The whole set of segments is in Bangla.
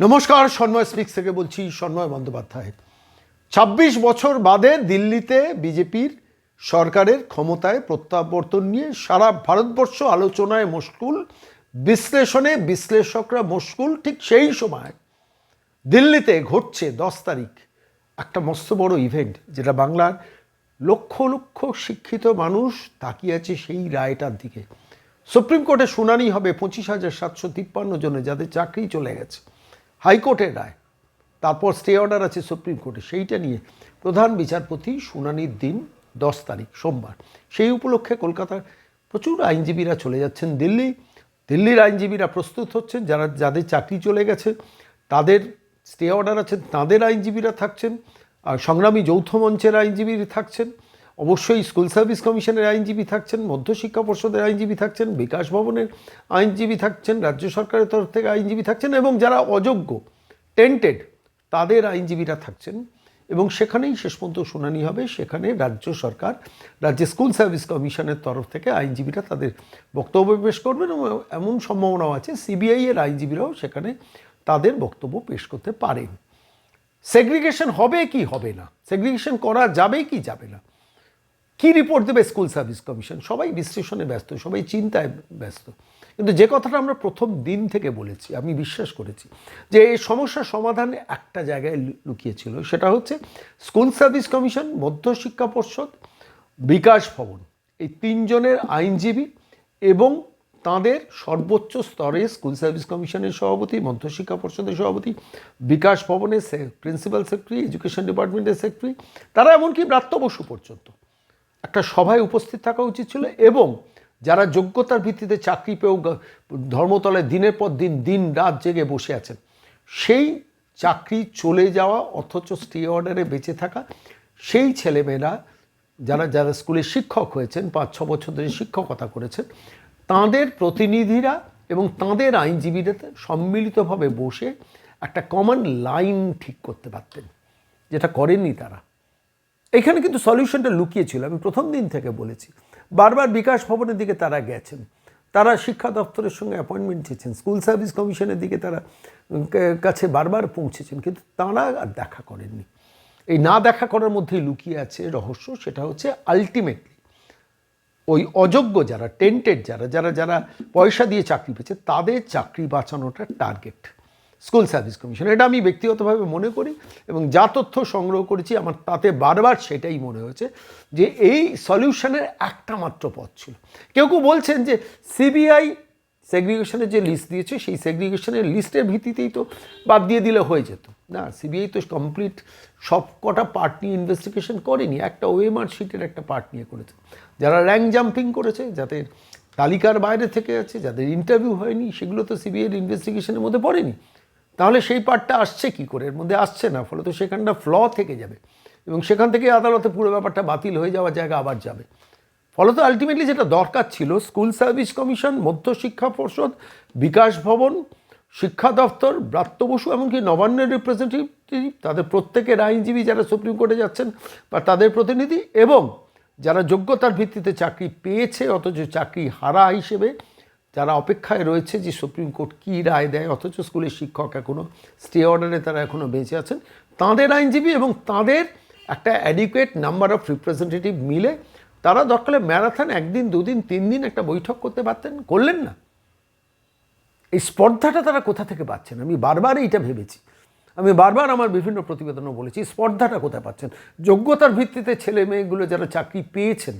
নমস্কার, সন্ময় স্পিক্স থেকে বলছি সন্ময় বন্দ্যোপাধ্যায়। ছাব্বিশ বছর বাদে দিল্লিতে বিজেপির সরকারের ক্ষমতায় প্রত্যাবর্তন নিয়ে সারা ভারতবর্ষ আলোচনায় মুশকুল বিশ্লেষণে বিশ্লেষকরা মশগুল, ঠিক সেই সময় দিল্লিতে ঘটছে দশ তারিখ, একটা মস্ত বড় ইভেন্ট যেটা বাংলার লক্ষ লক্ষ শিক্ষিত মানুষ তাকিয়ে আছে সেই রায়টার দিকে। সুপ্রিম কোর্টে শুনানি হবে পঁচিশ হাজার সাতশো তিপ্পান্ন জনে যাদের চাকরি চলে গেছে। হাইকোর্টের রায়, তারপর স্টে অর্ডার আছে সুপ্রিম কোর্টে সেইটা নিয়ে প্রধান বিচারপতি শুনানির দিন দশ তারিখ, সোমবার। সেই উপলক্ষে কলকাতার প্রচুর আইনজীবীরা চলে যাচ্ছেন দিল্লি। দিল্লির আইনজীবীরা প্রস্তুত হচ্ছেন, যারা, যাদের চাকরি চলে গেছে, তাদের স্টে অর্ডার আছে, তাদের আইনজীবীরা থাকছেন, আর সংগ্রামী যৌথ মঞ্চের আইনজীবীরা থাকছেন। অবশ্যই স্কুল সার্ভিস কমিশনের আইনজীবী থাকছেন, মধ্যশিক্ষা পর্ষদের আইনজীবী থাকছেন, বিকাশ ভবনের আইনজীবী থাকছেন, রাজ্য সরকারের তরফ থেকে আইনজীবী থাকছেন এবং যারা অযোগ্য টেন্টেড তাদের আইনজীবীরা থাকছেন এবং সেখানেই শেষ পর্যন্ত শুনানি হবে। সেখানে রাজ্য সরকার, রাজ্য স্কুল সার্ভিস কমিশনের তরফ থেকে আইনজীবীরা তাদের বক্তব্য পেশ করবেন এবং এমন সম্ভাবনাও আছে সিবিআই এর আইনজীবীরাও সেখানে তাদের বক্তব্য পেশ করতে পারেন। সেগ্রিগেশন হবে কি হবে না? সেগ্রিগেশন করা যাবে কি যাবে না? কি রিপোর্ট দেবে স্কুল সার্ভিস কমিশন সবাই বিশ্লেষণে ব্যস্ত, সবাই চিন্তায় ব্যস্ত। কিন্তু যে কথাটা আমরা প্রথম দিন থেকে বলেছি, আমি বিশ্বাস করেছি, যে এই সমস্যার সমাধান একটা জায়গায় লুকিয়েছিল সেটা হচ্ছে স্কুল সার্ভিস কমিশন মধ্যশিক্ষা পর্ষদ, বিকাশ ভবন। এই তিনজনের আইনজীবী এবং তাদের সর্বোচ্চ স্তরে স্কুল সার্ভিস কমিশনের সভাপতি, মধ্যশিক্ষা পর্ষদের সভাপতি, বিকাশ ভবনের প্রিন্সিপাল সেক্রেটারি এডুকেশন ডিপার্টমেন্টের সেক্রেটারি তারা এমনকি ব্রাত্য বসু পর্যন্ত। একটা সভায় উপস্থিত থাকা উচিত ছিল এবং যারা যোগ্যতার ভিত্তিতে চাকরি পেয়েও ধর্মতলায় দিনের পর দিন দিন রাত জেগে বসে আছেন, সেই চাকরি চলে যাওয়া অথচ স্টে অর্ডারে বেঁচে থাকা, সেই ছেলেমেয়েরা যারা যারা স্কুলে শিক্ষক হয়েছেন, পাঁচ, ছ বছর ধরে শিক্ষকতা করেছেন, তাদের প্রতিনিধিরা এবং তাদের আইনজীবীরা সম্মিলিতভাবে বসে একটা কমন লাইন ঠিক করতে পারতেন, যেটা করেননি তারা। এখানে কিন্তু সলিউশনটা লুকিয়ে ছিল, আমি প্রথম দিন থেকে বলেছি। বারবার বিকাশ ভবনের দিকে তারা গেছেন। তারা শিক্ষা দপ্তরের সঙ্গে অ্যাপয়েন্টমেন্ট চেয়েছেন স্কুল সার্ভিস কমিশনের দিকে তারা কাছে বারবার পৌঁছেছেন, কিন্তু তারা আর দেখা করেননি। এই না দেখা করার মধ্যেই লুকিয়ে আছে রহস্য, সেটা হচ্ছে আলটিমেটলি ওই অযোগ্য যারা টেন্টেড যারা যারা যারা পয়সা দিয়ে চাকরি পেয়েছে, তাদের চাকরি বাঁচানোটা টার্গেট স্কুল সার্ভিস কমিশন। এটা আমি ব্যক্তিগতভাবে মনে করি এবং যা তথ্য সংগ্রহ করেছি, আমার তাতে বারবার সেটাই মনে হয়েছে যে এই সলিউশনের একটা মাত্র পথ ছিল। কেউ কেউ বলছেন যে সিবিআই সেগ্রিগেশনের যে লিস্ট দিয়েছে, সেই সেগ্রিগেশনের লিস্টের ভিত্তিতেই তো বাদ দিয়ে দিলে হয়ে যেত। না, সিবিআই তো কমপ্লিট সব কটা পার্ট নিয়ে ইনভেস্টিগেশন করেনি, একটা ওএমআর শিটের একটা পার্ট নিয়ে করেছে। যারা র্যাঙ্ক জাম্পিং করেছে যাদের তালিকার বাইরে থেকে আছে, যাদের ইন্টারভিউ হয়নি, সেগুলো তো সিবিআইয়ের ইনভেস্টিগেশনের মধ্যে পড়েনি। তাহলে সেই পার্টটা আসছে কি করে? এর মধ্যে আসছে না ফলে তো সেখানটা ফ্ল থেকে যাবে। এবং সেখান থেকে আদালতে পুরো ব্যাপারটা বাতিল হয়ে যাওয়ার জায়গা আবার যাবে। ফলত আলটিমেটলি যেটা দরকার ছিল স্কুল সার্ভিস কমিশন মধ্যশিক্ষা পর্ষদ, বিকাশ ভবন, শিক্ষা দপ্তর ব্রাত্য বসু, এমনকি নবান্নের রিপ্রেজেন্টেটিভ তাদের প্রত্যেকের আইনজীবী যারা সুপ্রিম কোর্টে যাচ্ছেন, বা তাদের প্রতিনিধি, এবং যারা যোগ্যতার ভিত্তিতে চাকরি পেয়েছে, অথচ চাকরি হারা হিসেবে যারা অপেক্ষায় রয়েছে যে সুপ্রিম কোর্ট কী রায় দেয়, অথচ স্কুলের শিক্ষক এখনও স্টে অর্ডারে তারা এখনও বেঁচে আছেন, তাঁদের আইনজীবী এবং তাদের একটা অ্যাডিকুয়েট নাম্বার অফ রিপ্রেজেন্টেটিভ মিলে তারা দরকারে ম্যারাথন একদিন, দুদিন তিন দিন একটা বৈঠক করতে পারতেন, করলেন না। এই স্পর্ধাটা তারা কোথা থেকে পাচ্ছেন? আমি বারবার এইটা ভেবেছি। আমি বারবার আমার বিভিন্ন প্রতিবেদনও বলেছি স্পর্ধাটা কোথায় পাচ্ছেন? যোগ্যতার ভিত্তিতে ছেলে মেয়েগুলো যারা চাকরি পেয়েছেন,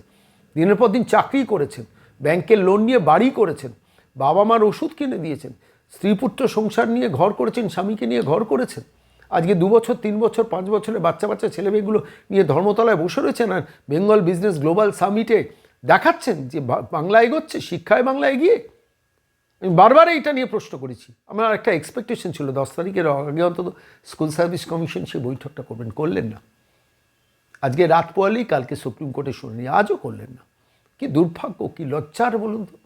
দিনের পর দিন চাকরি করেছেন ব্যাংকের লোন নিয়ে বাড়ি করেছেন বাবা মার ওষুধ কিনে দিয়েছেন স্ত্রী পুত্র সংসার নিয়ে ঘর করেছেন, স্বামীকে নিয়ে ঘর করেছেন। আজকে দু বছর, তিন বছর, পাঁচ বছরের বাচ্চা বাচ্চা ছেলে মেয়েগুলো নিয়ে ধর্মতলায় বসে রয়েছেন আর বেঙ্গল বিজনেস গ্লোবাল সামিটে দেখাচ্ছেন যে বাংলা এগোচ্ছে, শিক্ষায় বাংলা এগিয়ে। আমি বারবার এইটা নিয়ে প্রশ্ন করেছি। আমার একটা এক্সপেকটেশন ছিল, দশ তারিখের আগে অন্তত স্কুল সার্ভিস কমিশন সেই বৈঠকটা করবেন, করলেন না। আজকে রাত পোয়ালেই কালকে সুপ্রিম কোর্টে শুনানি, আজও করলেন না। কি দুর্ভাগ্য, কি লজ্জার বলুন তো?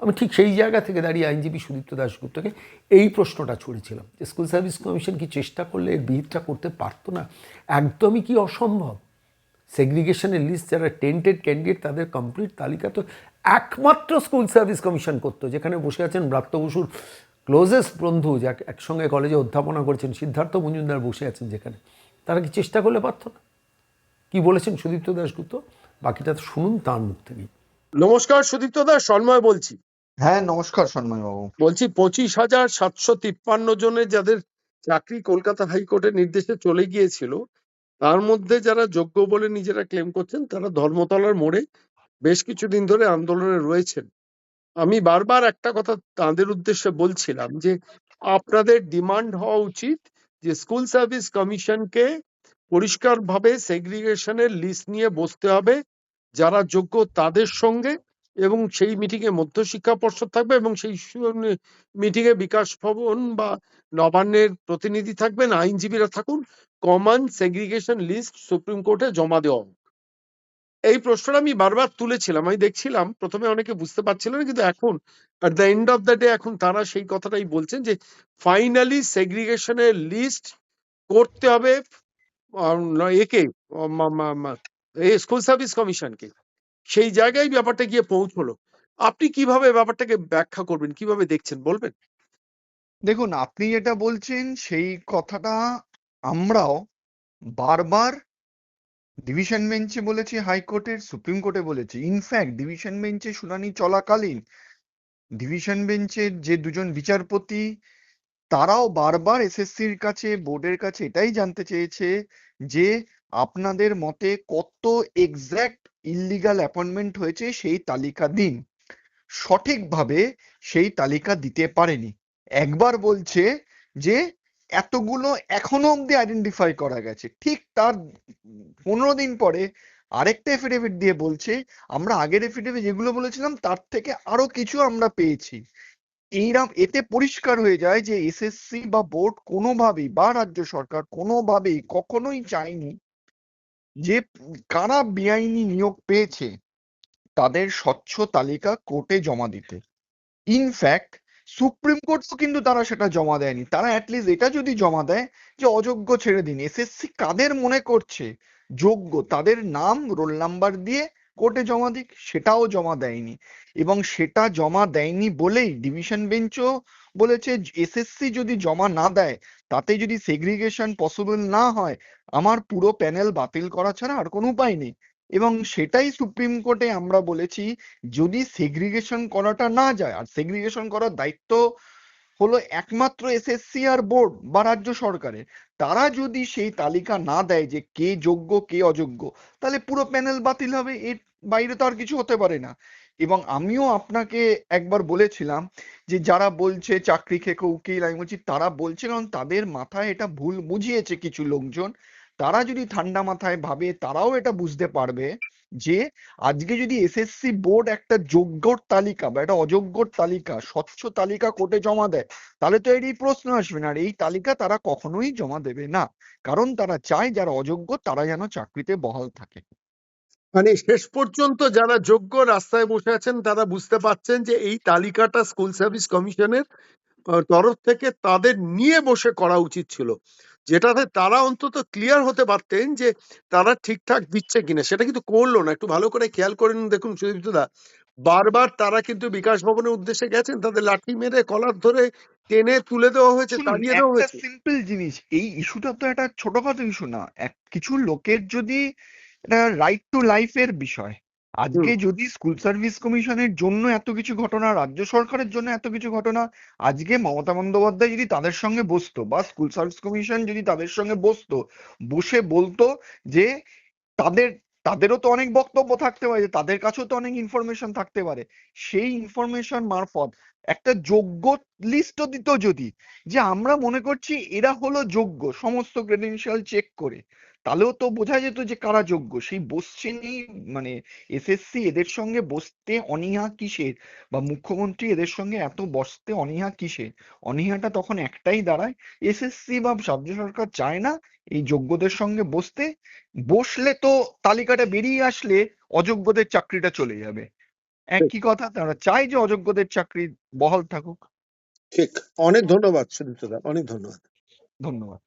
আমি ঠিক সেই জায়গা থেকে দাঁড়িয়ে আইনজীবী সুদীপ্ত দাশগুপ্তকে এই প্রশ্নটা ছুড়েছিলাম যে স্কুল সার্ভিস কমিশন কি চেষ্টা করলে এর বিহিতটা করতে পারতো না? একদমই কি অসম্ভব? সেগ্রিগেশনের লিস্ট যারা টেন্টেড ক্যান্ডিডেট তাদের কমপ্লিট তালিকা তো একমাত্র স্কুল সার্ভিস কমিশন করতো, যেখানে বসে আছেন ব্রাত্য বসুর ক্লোজেস্ট বন্ধু, যাকে একসঙ্গে কলেজে অধ্যাপনা করেছেন সিদ্ধার্থ মজুমদার বসে আছেন যেখানে। তারা কি চেষ্টা করলে পারত না? কি বলেছেন সুদীপ্ত দাশগুপ্ত? বাকিটা শুনুন তার মুখ থেকেই নমস্কার সুদীপ্ত দাস সন্ময় বলছি। হ্যাঁ নমস্কার সন্ময় বাবু। বলছি পঁচিশ হাজার সাতশো তিপ্পান্ন জনের যাদের চাকরি কলকাতা হাইকোর্টের নির্দেশে চলে গিয়েছিল তার মধ্যে যারা যোগ্য বলে নিজেরা ক্লেম করছেন তারা ধর্মতলার মোড়ে বেশ কিছুদিন ধরে আন্দোলনে রয়েছেন। আমি বারবার একটা কথা তাদের উদ্দেশ্যে বলছিলাম যে আপনাদের ডিমান্ড হওয়া উচিত যে স্কুল সার্ভিস কমিশনকে পরিষ্কারভাবে সেগ্রিগেশনের লিস্ট নিয়ে বসতে হবে যারা যোগ্য তাদের সঙ্গে এবং সেই মিটিং এ মধ্যশিক্ষা পর্ষদ থাকবে এবং সেই মিটিং এ বিকাশ ভবন বা নবান্নের প্রতিনিধি থাকবেন, আইনজীবীরা থাকুন কমন সেগ্রিগেশন লিস্ট সুপ্রিম কোর্টে জমা দেওয়া হোক। এই প্রশ্নটা আমি বারবার তুলেছিলাম, আমি দেখছিলাম, প্রথমে অনেকে বুঝতে পারছিলেন কিন্তু এখন at the end of the day এখন তারা সেই কথাটাই বলছেন যে ফাইনালি সেগ্রিগেশনের লিস্ট করতে হবে একে স্কুল সার্ভিস কমিশনকে। সেই জায়গায় ব্যাপারটা গিয়ে পৌঁছলো। আপনি কীভাবে ব্যাপারটাকে ব্যাখ্যা করবেন? কীভাবে দেখছেন? বলবেন। দেখুন, আপনি যেটা বলছেন, সেই কথাটা আমরাও বারবার ডিভিশন বেঞ্চে বলেছি, হাইকোর্টের, সুপ্রিম কোর্টে বলেছি। ইনফ্যাক্ট ডিভিশন বেঞ্চে শুনানি চলাকালীন, ডিভিশন বেঞ্চের যে দুজন বিচারপতি তারাও বারবার এসএসসির কাছে, বোর্ডের কাছে এটাই জানতে চেয়েছে যে আপনাদের মতে কত এক্স্যাক্ট ইল্লিগাল অ্যাপয়েন্টমেন্ট হয়েছে সেই তালিকা দিন। সঠিকভাবে সেই তালিকা দিতে পারেনি। একবার বলছে যে এতগুলো এখনও অব্দি আইডেন্টিফাই করা গেছে। ঠিক তার পনেরো দিন পরে আরেকটা এফিডেভিট দিয়ে বলছে, আমরা আগের এফিডেভিট যেগুলো বলেছিলাম তার থেকে আরও কিছু আমরা পেয়েছি। এইরকম এতে পরিষ্কার হয়ে যায় যে এসএসসি বা বোর্ড কোনোভাবেই বা রাজ্য সরকার কোনোভাবেই কখনোই চায়নি যে কারা বেআইনি নিয়োগ পেয়েছে তাদের স্বচ্ছ তালিকা কোর্টে জমা দিতে। ইনফ্যাক্ট সুপ্রিম কোর্টও কিন্তু তারা সেটা জমা দেয়নি। তারা অ্যাটলিস্ট এটা যদি জমা দেয় যে অযোগ্য ছেড়ে দিন। এসএসসি কাদের মনে করছে? যোগ্য, তাদের নাম রোল নাম্বার দিয়ে কোর্টে জমা দিক, সেটাও জমা দেয়নি। এবং সেটা জমা দেয়নি বলেই ডিভিশন বেঞ্চও বলেছে, এসএসসি যদি জমা না দেয়, তাতে যদি সেগ্রিগেশন পসিবল না হয়, আমার পুরো প্যানেল বাতিল করা ছাড়া আর কোনো উপায় নেই। এবং সেটাই সুপ্রিম কোর্টে আমরা বলেছি, যদি সেগ্রিগেশন করাটা না যায়, আর সেগ্রিগেশন করার দায়িত্ব হলো একমাত্র এসএসসি আর বোর্ড বা রাজ্য সরকারের। তারা যদি সেই তালিকা না দেয় যে কে যোগ্য, কে অযোগ্য, তাহলে পুরো প্যানেল বাতিল হবে, এর বাইরে তো আর কিছু হতে পারে না। এবং আমিও আপনাকে একবার বলেছিলাম যে যারা বলছে চাকরি খেকো উকিল, আমি বলছি তারা বলছে কারণ তাদের মাথায় এটা ভুল বুঝিয়েছে কিছু লোকজন। তারা যদি ঠান্ডা মাথায় ভাবে, তারাও এটা বুঝতে পারবে। যে আজকে যদি এসএসসি বোর্ড একটা যোগ্যর তালিকা বা একটা অযোগ্যর তালিকা, স্বচ্ছ তালিকা কোর্টে জমা দেয়, তাহলে তো এর এই প্রশ্ন আসবে না। আর এই তালিকা তারা কখনোই জমা দেবে না। কারণ তারা চায় যারা অযোগ্য তারা যেন চাকরিতে বহাল থাকে। মানে শেষ পর্যন্ত যারা যোগ্য রাস্তায় বসে আছেন, তারা বুঝতে পারছেন যে এই তালিকাটা স্কুল সার্ভিস কমিশনের তরফ থেকে তাদের নিয়ে বসে করা উচিত ছিল। যেটাতে তারা অন্তত ক্লিয়ার হতে পারতেন যে তারা ঠিকঠাক দিচ্ছে কিনা। সেটা কিন্তু করল না। একটু ভালো করে খেয়াল করে নিন দেখুন সুদীপ্ত দা বারবার তারা কিন্তু বিকাশ ভবনের উদ্দেশ্যে গেছেন তাদের লাঠি মেরে কলার ধরে টেনে তুলে দেওয়া হয়েছে তাড়িয়ে দেওয়া একটা হয়েছে। সিম্পল জিনিস এই ইস্যুটা তো একটা ছোটখাটো ইস্যু না। এক কিছু লোকের যদি এটা রাইট টু লাইফের বিষয় আজকে যদি স্কুল সার্ভিস কমিশনের জন্য এত কিছু ঘটনা রাজ্য সরকারের জন্য এত কিছু ঘটনা আজকে মমতা বন্দ্যোপাধ্যায় যদি তাদের সঙ্গে বসতো বা স্কুল সার্ভিস কমিশন যদি তাদের সঙ্গে বসতো বসে বলতো যে তাদের তাদেরও তো অনেক বক্তব্য থাকতে পারে যে তাদের কাছেও তো অনেক ইনফরমেশন থাকতে পারে। সেই ইনফরমেশন মারফত একটা যোগ্য লিস্টও দিত যদি যে আমরা মনে করছি এরা হলো যোগ্য সমস্ত ক্রেডেনশিয়াল চেক করে। তাহলেও তো বোঝা যেত যে কারা যোগ্য। সেই বসছেনই মানে এসএসসি এদের সঙ্গে বসতে অনীহা কিসের? বা মুখ্যমন্ত্রী এদের সঙ্গে এত বসতে অনীহা কিসের? অনীহাটা তখন একটাই দাঁড়ায়। এসএসসি বা রাজ্য সরকার চায় না এই যোগ্যদের সঙ্গে বসতে। বসলে তো তালিকাটা বেরিয়ে আসলে অযোগ্যদের চাকরিটা চলে যাবে। একই কথা তারা চায় যে অযোগ্যদের চাকরি বহাল থাকুক। ঠিক। অনেক ধন্যবাদ সুদীপ্ত দা। অনেক ধন্যবাদ। ধন্যবাদ।